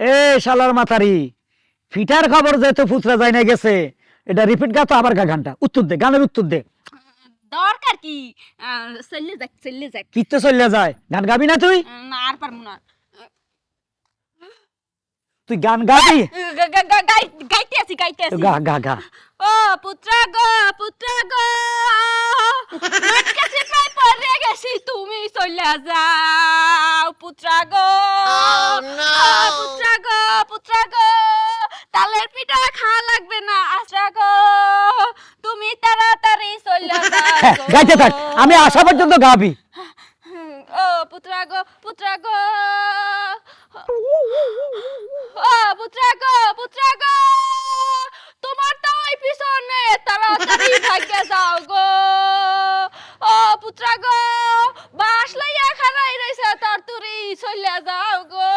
এ শালার মাতারি ফিটার খবর যেহেতু ফুচরা যায় না গেছে এটা রিপিট গা তো আবার গা গানটা উত্তর দে গানের উত্তর দে। দরকার কি? চললে যাক চললে যাক। কিত্তে চলে যায়? গান গাবি না তুই? আর পারব না। তুই গান গাবি? গাইতে আছি গাইতে আছি। গা গা গা। ও পুত্রা গো পুত্রা গো কাছে প্রায় পড়ে গেছি তুমি চলে যাও পুত্রা গো। পিঠা খাওয়া লাগবে না আশা গো। তুমি তাড়াতাড়ি চলে হ্যাঁ, গাইতে থাক আমি আসা পর্যন্ত গাবি। ও পুত্রা গো পুত্রা গো। ও পুত্রা গো পুত্রা গো। তোমার তো ওই পিছনে তাড়াতাড়ি ভাগ্যে যাও গো। ও পুত্রা গো বাস লাইয়া খারাই রইছে তার তুরি চলে যাও গো।